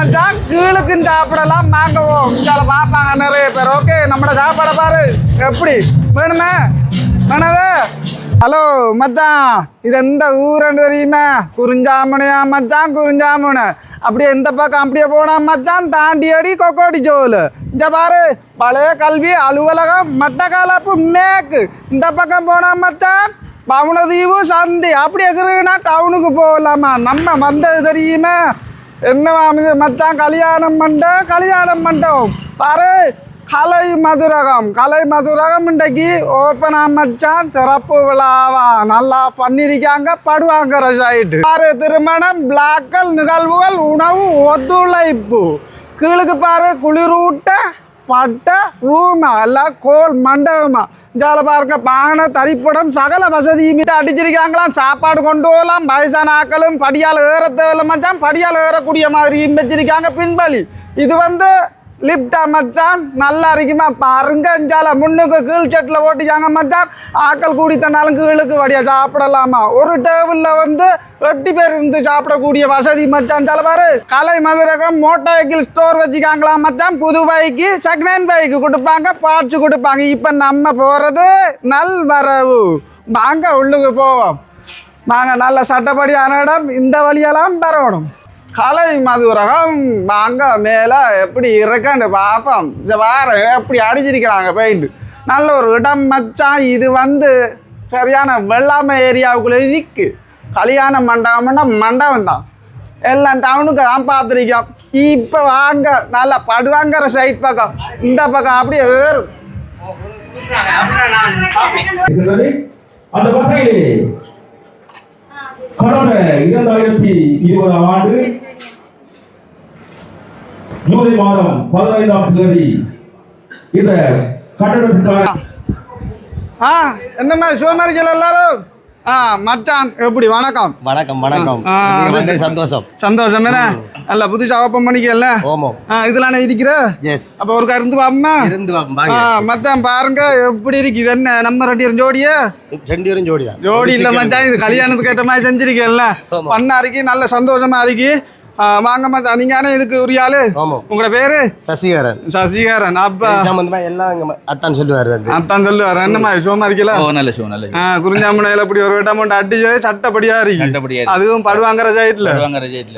மச்சான் கீழுக்கும் சாப்பிடலாம். வாங்குவோம் இதால பார்ப்பாங்க நிறைய பேர். ஓகே நம்ம சாப்பாடை பாரு. எப்படி? வேணுமே? வேணாது? ஹலோ மச்சான். இது எந்த ஊருன்னு தெரியுமா? குறிஞ்சாமனையா மச்சான் குறிஞ்சாமணி. அப்படியே எந்த பக்கம் அப்படியே போனா மச்சான் தாண்டி அடி கொக்கோடி ஜோல் இந்த பாரு பழைய கல்வி அலுவலகம் மட்டக்காலப்பு மேக்கு. இந்த பக்கம் போனா மச்சான் பவுனதீவு சந்தி. அப்படி இருக்கிறதுனா டவுனுக்கு போகலாமா நம்ம வந்தது தெரியுமே? என்னவா இது மச்சான் கல்யாணம் மண்டபம் கல்யாணம் பண்ணிட்டோம் பாரு கலை மதுரகம். கலை மதுரகம் இன்றைக்கு ஓப்பனா மச்சான் சிறப்பு விழாவா? நல்லா பண்ணிருக்காங்க படுவாங்க சைடு பாரு திருமணம் பிளாக்கல் நிகழ்வுகள் உணவு ஒத்துழைப்பு. கீழுக்கு பாரு குளிரூட்ட பட்ட ரூமா எல்லாம் கோல் மண்டபமா? ஜால பாருங்க பானை தரிப்படம் சகல வசதியும் அடிச்சிருக்காங்களாம். சாப்பாடு கொண்டு போகலாம் வயசான ஆக்களும் படியால் ஏற தேவையில்ல மச்சான் படியால் ஏறக்கூடிய மாதிரியும் வச்சிருக்காங்க பின்பலி இது வந்து லிப்டா மச்சான். நல்லா இருக்குமா? பாருங்க அஞ்சால முன்னுக்கு கீழ் செட்டில் ஓட்டிக்காங்க மச்சான். ஆக்கள் கூடித்தனாலும் கீழுக்கு வடியா சாப்பிடலாமா? ஒரு டேபிளில் வந்து எட்டு பேர் இருந்து சாப்பிடக்கூடிய வசதி மச்சான். சில கலை மதுரகம் மோட்டார் வெஹிக்கிள் ஸ்டோர் வச்சுக்காங்களா மச்சான். புது பைக்கு செகண்ட் ஹேண்ட் பைக்கு கொடுப்பாங்க பார்ட்ஸ் கொடுப்பாங்க. இப்போ நம்ம போகிறது நல் வரவு. வாங்க உள்ளுக்கு போவோம். வாங்க நல்ல சட்டப்படியான இடம் இந்த வழியெல்லாம் பெறணும் கலை மதுரகம் வாங்க மேலே எப்படி இருக்குன்னு பார்ப்போம். இந்த வாரம் எப்படி அடிச்சிருக்கிறாங்க பெயிண்ட் நல்ல ஒரு இடம் மச்சான் இது வந்து சரியான வெள்ளாமை ஏரியாவுக்குள்ளே இருக்கு கல்யாண மண்டபம்னா மண்டபம் தான். எல்லாம் டவுனுக்கு தான் பார்த்துருக்கோம். இப்போ வாங்க நல்லா படுவாங்கிற சைட் பக்கம். இந்த பக்கம் அப்படியே ஏறும். அந்த வகையிலே கடந்த இரண்டாயிரத்தி இருபதாம் ஆண்டு ஜூலை மாதம் பதினைந்தாம் தேதி இந்த கட்டடத்துக்கான என்னம்மா சுகமாக எல்லாரும்? மச்சான் எப்படி? வணக்கம். வணக்கம் வணக்கம். சந்தோஷம். சந்தோஷம் என்ன நல்ல புதுசா ஓப்பன் பண்ணிக்கல ஓமோ ஆ இதெல்லாம் இருக்கிற? எஸ் அப்ப ஒரு கருந்து பாப்போமா இருந்து வாங்க. மச்சான் பாருங்க எப்படி இருக்கு? இது என்ன நம்ம ரெண்டு பேரும் ஜோடியா? ரெண்டு பேரும் ஜோடி தான் ஜோடி இல்ல மச்சான் இது கல்யாணத்துக்கு ஏற்ற மாதிரி செஞ்சிருக்கேன்ல. பண்ணா இருக்கு நல்ல சந்தோஷமா இருக்கு. ஆ, வாங்க மச்சான் நீங்க ஆனா இதுக்கு உரிய ஆளு? உங்களோட பேரு? சசிகரன். சசிகாரன். அப்பா சம்பந்தமா எல்லாம் அத்தான் சொல்லுவாரு அத்தான் சொல்லுவார். என்னம்மா சுகமா இருக்கல? ஓ நல்ல ஷோ நல்ல குறிஞ்சாமணையில இப்படி ஒரு அமௌண்ட் அடிச்சு சட்டப்படியா இருக்கு சட்டப்படியா. அதுவும் படுவாங்கிற சைட்ல.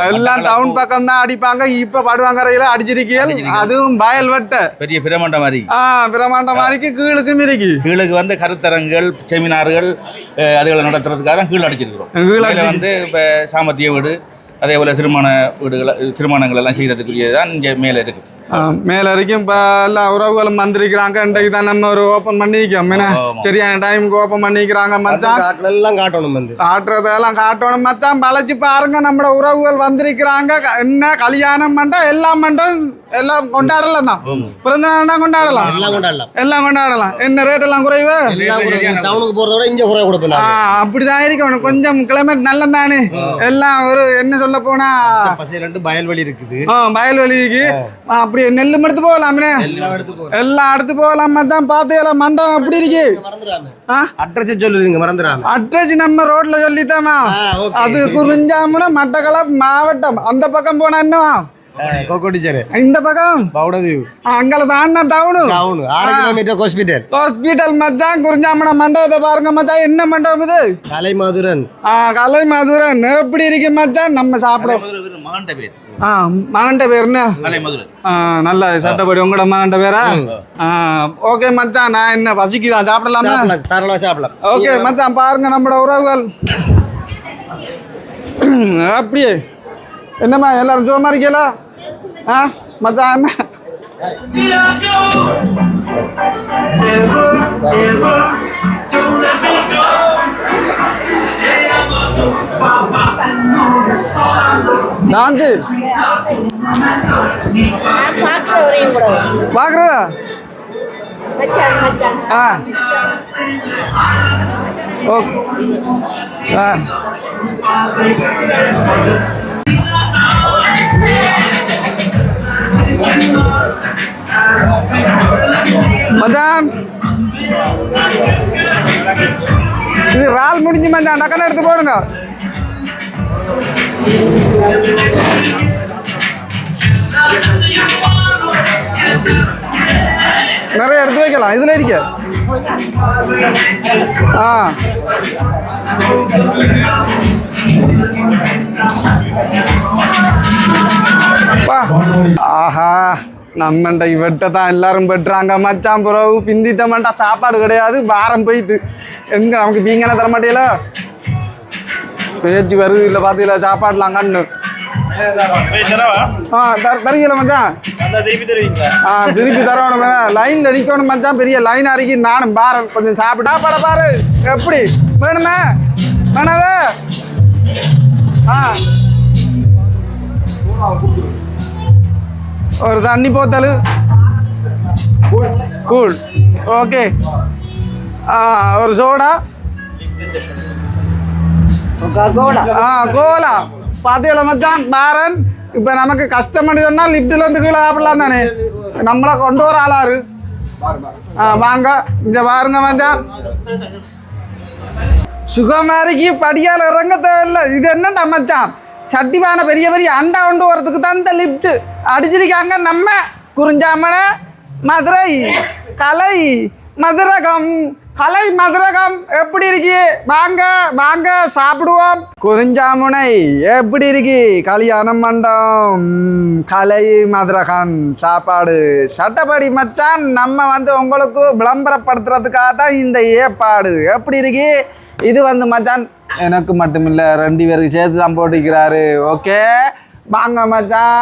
எல்லாம் டவுன் பக்கம் தான் அடிப்பாங்க. இப்ப படுவாங்கரையில அடிச்சிருக்கீங்க. அதுவும் பயல் வெட்ட. பெரிய பிரமாண்ட மாதிரி ஆ பிரமாண்ட மாதிரிக்கு கீழுக்கும் இருக்கு கீழுக்கு வந்து கருத்தரங்குகள் செமினார்கள் அதுகளை நடத்துறதுக்காக கீழ் அடிச்சிருக்கிறோம். கீழ் கீழே வந்து இப்போ சாமர்த்திய வீடு அதே போல் திருமண வீடுகள் திருமணங்கள் எல்லாம் செய்யறதுக்குரியது தான் இங்கே மேலே இருக்கு. ஆ, மேல வரைக்கும் இப்ப எல்லா உறவுகளும் வந்திருக்கிறாங்க. இன்றைக்கு தான் நம்ம ஒரு ஓபன் பண்ணிக்கோம் என்ன. சரியான டைமுக்கு ஓபன் பண்ணிக்கிறாங்க மச்சான். எல்லாம் காட்டணும் வந்து. காட்டுறதெல்லாம் காட்டணும் மச்சான். பழச்சு பாருங்க நம்மளோட உறவுகள் வந்திருக்கிறாங்க. என்ன? கல்யாணம் மண்டம் எல்லாம் மண்டம் எல்லாம் கொண்டாடலாம் தான். பிறந்த நாள்னா கொண்டாடலாம். எல்லாம் கொண்டாடலாம். எல்லாம் கொண்டாடலாம். என்ன ரேட் எல்லாம் குறைவு? டவுனுக்கு போறத விட இங்க குறைய கொடுப்பேன் அப்படிதான் இருக்கணும். கொஞ்சம் கிளைமேட் நல்ல தானே எல்லாம் ஒரு என்ன சொல்ல போனா பசங்க ரெண்டு பயல்வெளி இருக்குது. வயல்வெளிக்கு. ஆ, அப்படியே நெல் எடுத்து போகலாமே. எல்லாம் எடுத்து போகலாம் மச்சான் பார்த்து எல்லாம் மண்டபம் அப்படி இருக்கு? அட்ரஸ் சொல்லுறீங்க மறந்துடாம. அட்ரஸ் நம்ம ரோட்ல சொல்லித்தாமா. அது குறிஞ்சாமுன மட்டக்களப்பு மாவட்டம். அந்த பக்கம் போனா என்ன இந்த பக்கம் பவுடதீவு அங்கே தாண்டா டவுனு டவுன் ஆறு கிலோமீட்டர் ஹாஸ்பிட்டல் ஹாஸ்பிட்டல் மச்சான் குறிஞ்சாமுன மண்டபத்தை பாருங்க மச்சான் என்ன மண்டபம் இது கலை மதுரன் ஆ கலை மதுரன் எப்படி இருக்கு மச்சான் நம்ம சாப்பிட மகன்ட பேர் ஆ மகன்ட பேர் என்ன கலை மதுரை ஆ நல்ல சட்டப்படி உங்களோட மகன்ட பேரா ஆ ஓகே மச்சான் நான் என்ன பசிக்குதா சாப்பிடலாமா சாப்பிடலாம் தாராளமா சாப்பிடலாம் ஓகே மச்சான் பாருங்க நம்மளோட உறவுகள் அப்படியே என்னம்மா எல்லாரும் சுகமா இருக்கீங்களா ஆ மச்சான் என்ன டான்ஸு பார்க்குறவரையும் பார்க்குறதா ஆ ஓகே ஆ மச்சான். இது ரால் முடிஞ்சு மச்சான். டக்குன்னு எடுத்து போடுங்க. நிறைய எடுத்து வைக்கலாம். இதுல இருக்க. ஆ. பா ஆஹா நம்மண்ட இவட்ட தான் எல்லாரும் பெட்டுறாங்க மச்சான் புறவு பிந்தி தம்மண்டா சாப்பாடு கிடையாது பாரம் போயிட்டு. எங்க நமக்கு பீங்கன தர மாட்டேல பேச்சு வருது இல்லை பார்த்தீங்களா சாப்பாடுலாம் கண்ணு. ஆ தர- மச்சான்? ஆ திருப்பி தரணும் லைனில் நிக்கணும் மச்சான் பெரிய லைன் அருகி நானும் பாரம் கொஞ்சம் சாப்பிட்டா. பட பாரு எப்படி? வேணுமே? வேணாத ஆ. ஒரு தண்ணி போத்தல் கூல் ஓகே ஒரு சோடா. கோலா. ஆ கோலா. பாத்தியல மச்சான் பாரன். இப்போ நமக்கு கஷ்டம்னு சொன்னால் லிஃப்ட்டில் இருந்து கீழே சாப்பிடலாம் தானே? நம்மளை கொண்டு வர ஆளாரு ஆ வாங்க. இங்கே பாருங்க மச்சான். சுகமாரிக்கு படியால் இறங்க தேவையில்லை. இது என்னடா மச்சான்? சட்டிவான பெரிய பெரிய அண்டா கொண்டு வரதுக்கு தான் இந்த லிஃப்ட் அடிச்சிருக்காங்க நம்ம குறிஞ்சாமனை மதுரை கலை மதுரகம். கலை மதுரகம் எப்படி இருக்கு? வாங்க வாங்க சாப்பிடுவோம். குறிஞ்சாமுனை எப்படி இருக்கு? கல்யாணம் மண்டம் கலை மதுரகம் சாப்பாடு. சட்டப்படி மச்சான் நம்ம வந்து உங்களுக்கு விளம்பரப்படுத்துறதுக்காக தான் இந்த ஏற்பாடு. எப்படி இருக்கு? இது வந்து மச்சான் எனக்கு மட்டுமில்லை ரெண்டு பேருக்கு சேர்த்து தான் போட்டுக்கிறாரு ஓகே வாங்க மச்சான்.